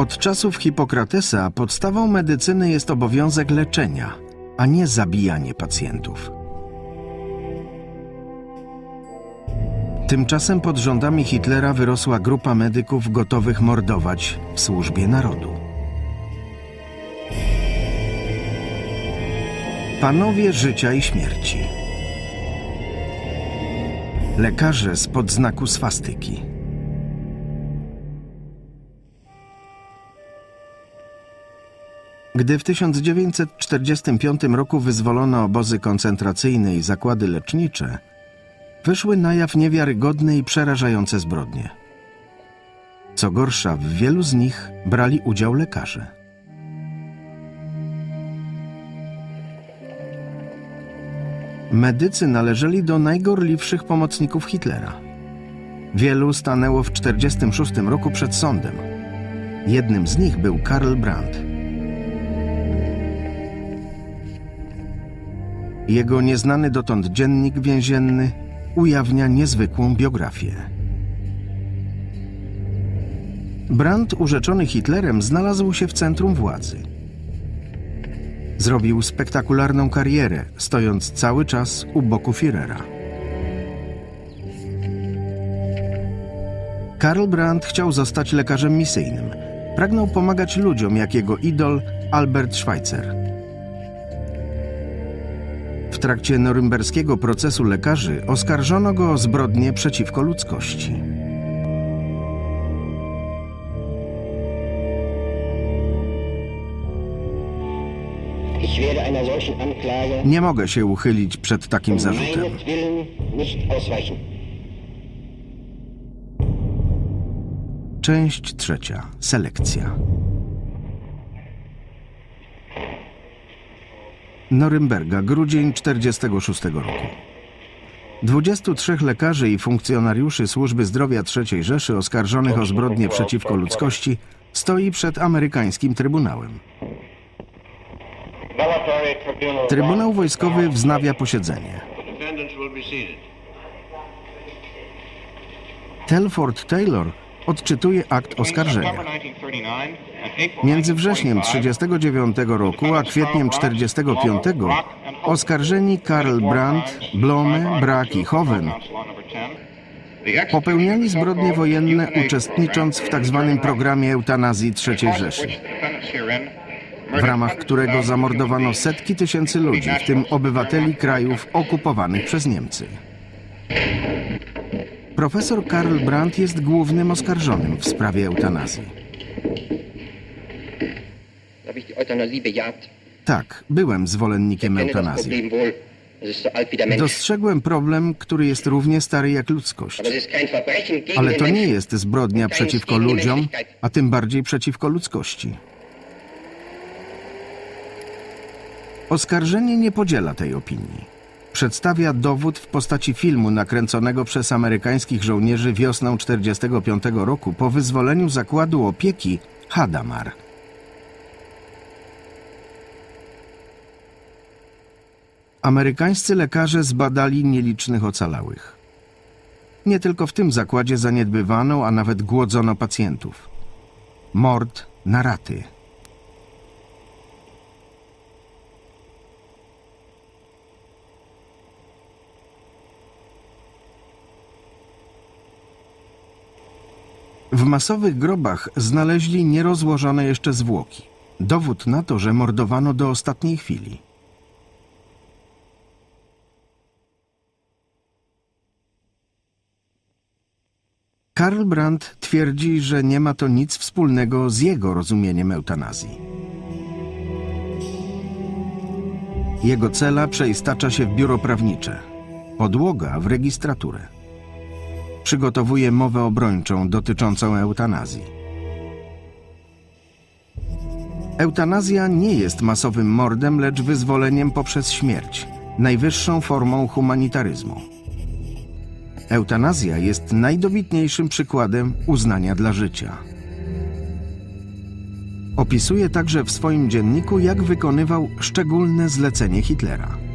Od czasów Hipokratesa podstawą medycyny jest obowiązek leczenia, a nie zabijanie pacjentów. Tymczasem pod rządami Hitlera wyrosła grupa medyków gotowych mordować w służbie narodu. Panowie życia i śmierci. Lekarze spod znaku swastyki. Gdy w 1945 roku wyzwolono obozy koncentracyjne i zakłady lecznicze, wyszły na jaw niewiarygodne i przerażające zbrodnie. Co gorsza, w wielu z nich brali udział lekarze. Medycy należeli do najgorliwszych pomocników Hitlera. Wielu stanęło w 1946 roku przed sądem. Jednym z nich był Karl Brandt. Jego nieznany dotąd dziennik więzienny ujawnia niezwykłą biografię. Brandt, urzeczony Hitlerem, znalazł się w centrum władzy. Zrobił spektakularną karierę, stojąc cały czas u boku Führera. Karl Brandt chciał zostać lekarzem misyjnym. Pragnął pomagać ludziom, jak jego idol Albert Schweitzer. W trakcie norymberskiego procesu lekarzy oskarżono go o zbrodnie przeciwko ludzkości. Nie mogę się uchylić przed takim um zarzutem. Część trzecia. Selekcja. Norymberga, grudzień 46 roku. 23 lekarzy i funkcjonariuszy służby zdrowia III Rzeszy oskarżonych o zbrodnie przeciwko ludzkości stoi przed amerykańskim trybunałem. Trybunał Wojskowy wznawia posiedzenie. Telford Taylor odczytuje akt oskarżenia. Między wrześniem 1939 roku a kwietniem 1945 oskarżeni Karl Brandt, Blome, Brack i Hoven popełniali zbrodnie wojenne uczestnicząc w tzw. programie eutanazji III Rzeszy, w ramach którego zamordowano setki tysięcy ludzi, w tym obywateli krajów okupowanych przez Niemcy. Profesor Karl Brandt jest głównym oskarżonym w sprawie eutanazji. Tak, byłem zwolennikiem eutanazji. Dostrzegłem problem, który jest równie stary jak ludzkość. Ale to nie jest zbrodnia przeciwko ludziom, a tym bardziej przeciwko ludzkości. Oskarżenie nie podziela tej opinii. Przedstawia dowód w postaci filmu nakręconego przez amerykańskich żołnierzy wiosną 1945 roku po wyzwoleniu zakładu opieki Hadamar. Amerykańscy lekarze zbadali nielicznych ocalałych. Nie tylko w tym zakładzie zaniedbywano, a nawet głodzono pacjentów. Mord na raty. W masowych grobach znaleźli nierozłożone jeszcze zwłoki. Dowód na to, że mordowano do ostatniej chwili. Karl Brandt twierdzi, że nie ma to nic wspólnego z jego rozumieniem eutanazji. Jego cela przeistacza się w biuro prawnicze, podłoga w registraturę. Przygotowuje mowę obrończą dotyczącą eutanazji. Eutanazja nie jest masowym mordem, lecz wyzwoleniem poprzez śmierć, najwyższą formą humanitaryzmu. Eutanazja jest najdobitniejszym przykładem uznania dla życia. Opisuje także w swoim dzienniku, jak wykonywał szczególne zlecenie Hitlera.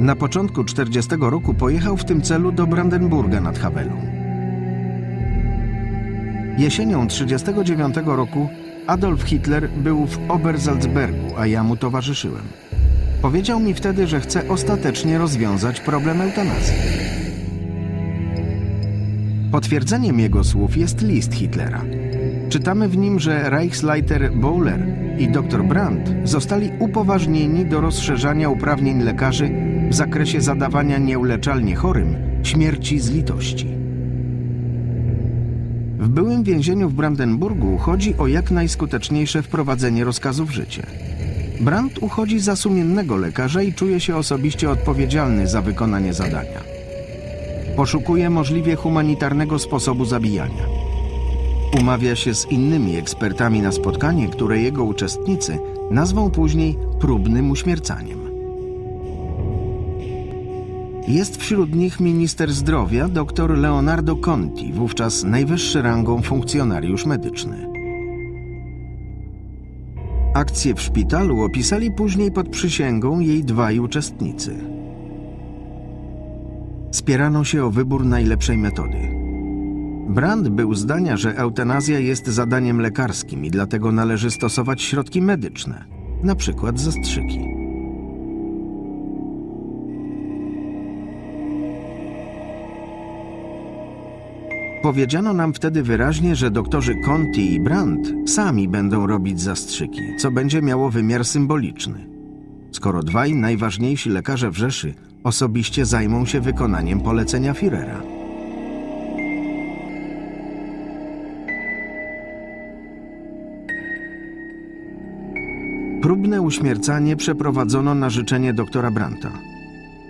Na początku 40 roku pojechał w tym celu do Brandenburga nad Hawelą. Jesienią 1939 roku Adolf Hitler był w Obersalzbergu, a ja mu towarzyszyłem. Powiedział mi wtedy, że chce ostatecznie rozwiązać problem eutanazji. Potwierdzeniem jego słów jest list Hitlera. Czytamy w nim, że Reichsleiter Bowler i dr Brandt zostali upoważnieni do rozszerzania uprawnień lekarzy w zakresie zadawania nieuleczalnie chorym śmierci z litości. W byłym więzieniu w Brandenburgu chodzi o jak najskuteczniejsze wprowadzenie rozkazu w życie. Brandt uchodzi za sumiennego lekarza i czuje się osobiście odpowiedzialny za wykonanie zadania. Poszukuje możliwie humanitarnego sposobu zabijania. Umawia się z innymi ekspertami na spotkanie, które jego uczestnicy nazwą później próbnym uśmiercaniem. Jest wśród nich minister zdrowia dr Leonardo Conti, wówczas najwyższy rangą funkcjonariusz medyczny. Akcję w szpitalu opisali później pod przysięgą jej dwaj uczestnicy. Spierano się o wybór najlepszej metody. Brand był zdania, że eutanazja jest zadaniem lekarskim i dlatego należy stosować środki medyczne, na przykład zastrzyki. Powiedziano nam wtedy wyraźnie, że doktorzy Conti i Brandt sami będą robić zastrzyki, co będzie miało wymiar symboliczny. Skoro dwaj najważniejsi lekarze w Rzeszy osobiście zajmą się wykonaniem polecenia Führera. Próbne uśmiercanie przeprowadzono na życzenie doktora Branta.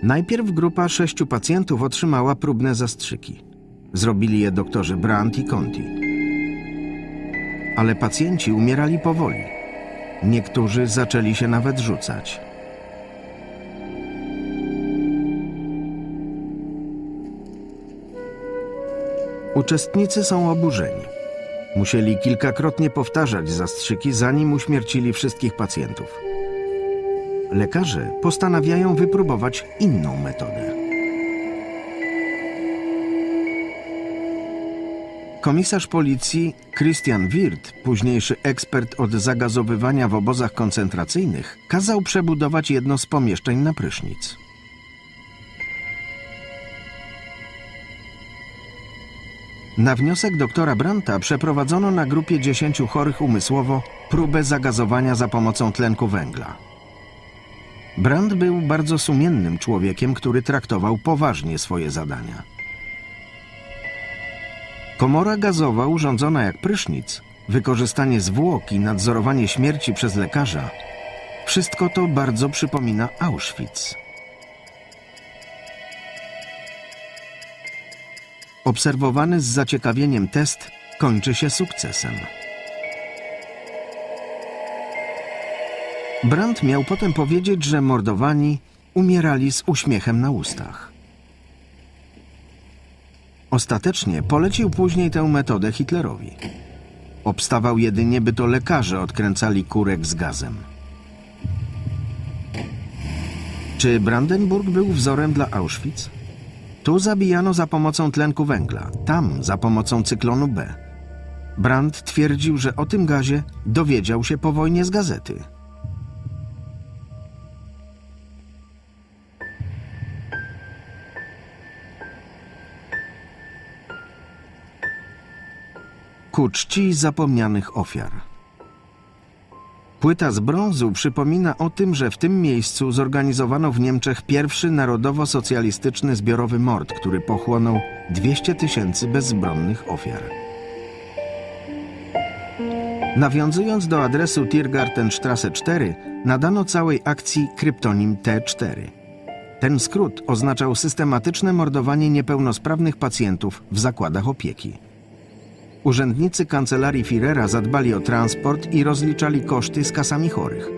Najpierw grupa sześciu pacjentów otrzymała próbne zastrzyki. Zrobili je doktorzy Brandt i Conti. Ale pacjenci umierali powoli. Niektórzy zaczęli się nawet rzucać. Uczestnicy są oburzeni. Musieli kilkakrotnie powtarzać zastrzyki, zanim uśmiercili wszystkich pacjentów. Lekarze postanawiają wypróbować inną metodę. Komisarz policji Christian Wirth, późniejszy ekspert od zagazowywania w obozach koncentracyjnych, kazał przebudować jedno z pomieszczeń na prysznic. Na wniosek doktora Branta przeprowadzono na grupie 10 chorych umysłowo próbę zagazowania za pomocą tlenku węgla. Brand był bardzo sumiennym człowiekiem, który traktował poważnie swoje zadania. Komora gazowa urządzona jak prysznic, wykorzystanie zwłok i nadzorowanie śmierci przez lekarza wszystko to bardzo przypomina Auschwitz. Obserwowany z zaciekawieniem test kończy się sukcesem. Brandt miał potem powiedzieć, że mordowani umierali z uśmiechem na ustach. Ostatecznie polecił później tę metodę Hitlerowi. Obstawał jedynie, by to lekarze odkręcali kurek z gazem. Czy Brandenburg był wzorem dla Auschwitz? Tu zabijano za pomocą tlenku węgla, tam za pomocą cyklonu B. Brandt twierdził, że o tym gazie dowiedział się po wojnie z gazety. Ku czci zapomnianych ofiar. Płyta z brązu przypomina o tym, że w tym miejscu zorganizowano w Niemczech pierwszy narodowo-socjalistyczny zbiorowy mord, który pochłonął 200 tysięcy bezbronnych ofiar. Nawiązując do adresu Tiergartenstrasse 4, nadano całej akcji kryptonim T4. Ten skrót oznaczał systematyczne mordowanie niepełnosprawnych pacjentów w zakładach opieki. Urzędnicy kancelarii Führera zadbali o transport i rozliczali koszty z kasami chorych.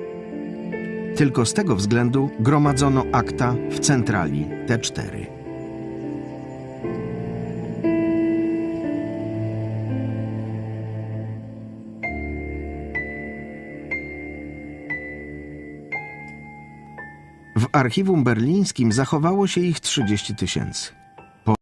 Tylko z tego względu gromadzono akta w centrali T4. W archiwum berlińskim zachowało się ich 30 tysięcy.